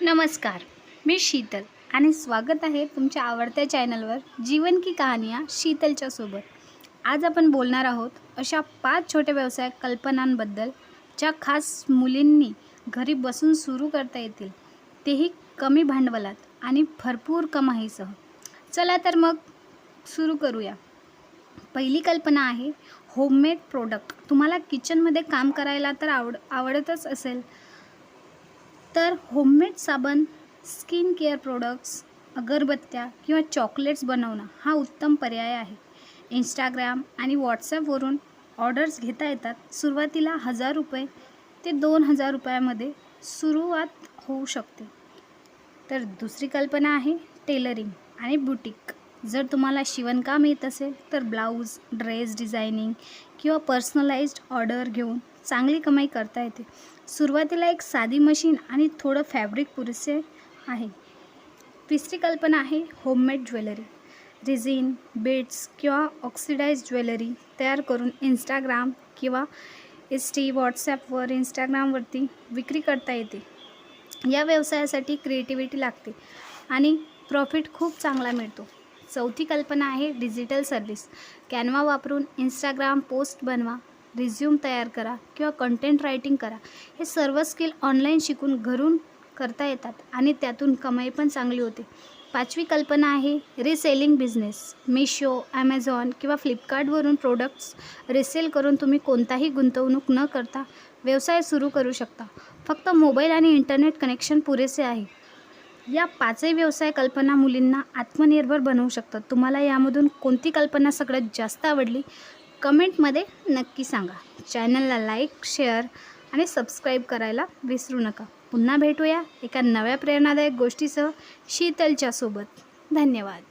नमस्कार मी शीतल आणि स्वागत आहे तुमच्या आवडत्या चॅनलवर जीवन की कहाणिया शीतलच्या सोबत. आज आपण बोलणार आहोत अशा पाच छोट्या व्यवसाय कल्पनांबद्दल ज्या खास मुलींनी घरी बसून सुरू करता येतील तेही कमी भांडवलात आणि भरपूर कमाईसह. चला तर मग सुरू करूया. पहिली कल्पना आहे होममेड प्रोडक्ट तुम्हाला किचनमध्ये काम करायला तर आवड आवडतच असेल तर होममेड साबण स्किन केअर प्रोडक्ट्स अगरबत्त्या किंवा चॉकलेट्स बनवणं हा उत्तम पर्याय आहे. इंस्टाग्राम आणि व्हॉट्सॲपवरून ऑर्डर्स घेता येतात. सुरुवातीला हजार रुपये ते दोन हजार रुपयामध्ये सुरुवात होऊ शकते. तर दुसरी कल्पना आहे टेलरिंग आणि बुटीक जर तुम्हाला शिवणकाम येत असेल तर ब्लाऊज ड्रेस डिझायनिंग किंवा पर्सनलाइज्ड ऑर्डर घेऊन चांगली कमाई करता येते. सुरुवातीला एक साधी मशीन आणि थोडं फॅब्रिक पुरेसे आहे. तिसरी कल्पना आहे होममेड ज्वेलरी. रिझिन बेड्स किंवा ऑक्सिडाइज ज्वेलरी तयार करून इंस्टाग्राम किंवा एस टी व्हॉट्सॲपवर इंस्टाग्रामवरती विक्री करता येते. या व्यवसायासाठी क्रिएटिव्हिटी लागते आणि प्रॉफिट खूप चांगला मिळतो. चौथी कल्पना आहे डिजिटल सर्व्हिस. कॅनवा वापरून इंस्टाग्राम पोस्ट बनवा रिझ्यूम तयार करा किंवा कंटेंट रायटिंग करा. हे सर्व स्किल ऑनलाईन शिकून घरून करता येतात आणि त्यातून कमाई पण चांगली होते. पाचवी कल्पना आहे रिसेलिंग बिझनेस मिशो ॲमेझॉन किंवा फ्लिपकार्टवरून प्रोडक्ट्स रिसेल करून तुम्ही कोणताही गुंतवणूक न करता व्यवसाय सुरू करू शकता. फक्त मोबाईल आणि इंटरनेट कनेक्शन पुरेसे आहे. या पाचही व्यवसाय कल्पना मुलींना आत्मनिर्भर बनवू शकतात. तुम्हाला यामधून कोणती कल्पना सगळ्यात जास्त आवडली? कमेंटमध्ये नक्की सांगा. चॅनलला लाईक शेअर आणि सबस्क्राईब करायला विसरू नका. पुन्हा भेटूया एका नव्या प्रेरणादायक गोष्टीसह शीतलच्या सोबत. धन्यवाद.